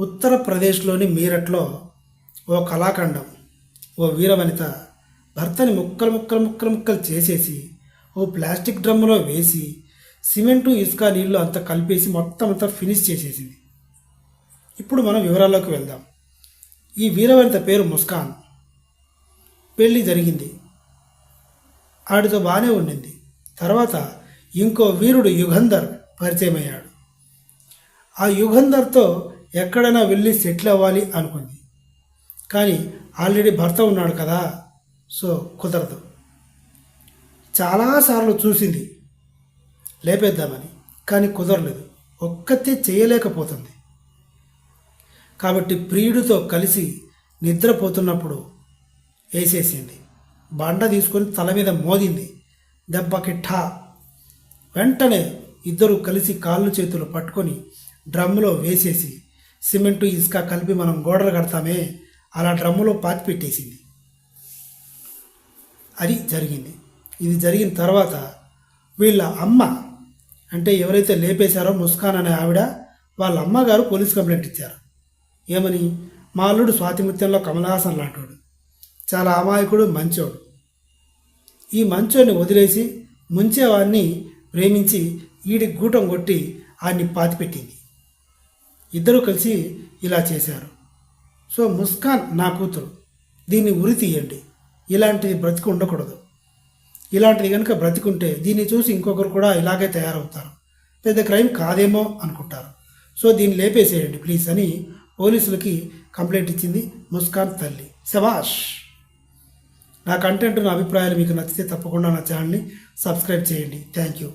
ఉత్తరప్రదేశ్లోని మీరట్లో ఓ కళాఖండం ఓ వీరవనిత భర్తని ముక్కలు ముక్కలు ముక్కలు ముక్కలు చేసేసి ఓ ప్లాస్టిక్ డ్రమ్ములో వేసి సిమెంటు ఇసుక నీళ్ళు అంతా కలిపేసి మొత్తం అంతా ఫినిష్ చేసేసింది. ఇప్పుడు మనం వివరాల్లోకి వెళ్దాం. ఈ వీరవనిత పేరు ముస్కాన్. పెళ్ళి జరిగింది. ఆడితో బాగానే ఉండింది. తర్వాత ఇంకో వీరుడు యుగంధర్ పరిచయమయ్యాడు. ఆ యుగంధర్తో ఎక్కడైనా వెళ్ళి సెటిల్ అవ్వాలి అనుకుంది. కానీ ఆల్రెడీ భర్త ఉన్నాడు కదా సో కుదరదు. చాలాసార్లు చూసింది. లేపేద్దామని కానీ కుదరలేదు. ఒక్కతే చేయలేకపోతుంది. కాబట్టి ప్రియుడితో కలిసి నిద్రపోతున్నప్పుడు వేసేసింది బండ తీసుకొని తల మీద మోదింది దెబ్బకి ఠా! వెంటనే ఇద్దరు కలిసి కాళ్ళు చేతులు పట్టుకొని డ్రమ్ములో వేసేసి సిమెంటు ఇసుక కలిపి మనం గోడలు కడతామే అలా డ్రమ్ములో పాతి పెట్టేసింది. అది జరిగింది. ఇది జరిగిన తర్వాత వీళ్ళ అమ్మ అంటే ఎవరైతే లేపేశారో ముస్కాన్ అనే ఆవిడ వాళ్ళ అమ్మగారు పోలీస్ కంప్లైంట్ ఇచ్చారు. ఏమని? మా అల్లుడు స్వాతిముత్యంలో కమలహాసన్ లాంటోడు. చాలా అమాయకుడు మంచోడు. ఈ మంచోడిని వదిలేసి ముంచేవాడిని ప్రేమించి ఈడి గూటం కొట్టి ఆయన్ని పాతిపెట్టింది. ఇద్దరూ కలిసి ఇలా చేశారు. సో ముస్కాన్ నా కూతురు దీన్ని ఉరి తీయండి. ఇలాంటిది బ్రతికి ఉండకూడదు. ఇలాంటిది కనుక బ్రతికుంటే దీన్ని చూసి ఇంకొకరు కూడా ఇలాగే తయారవుతారు. పెద్ద క్రైమ్ కాదేమో అనుకుంటారు. సో దీన్ని లేపేసేయండి ప్లీజ్ అని పోలీసులకి కంప్లైంట్ ఇచ్చింది ముస్కాన్ తల్లి. శభాష్! నా కంటెంట్ నా అభిప్రాయాలు మీకు నచ్చితే తప్పకుండా నా ఛానల్ని సబ్స్క్రైబ్ చేయండి. Thank you.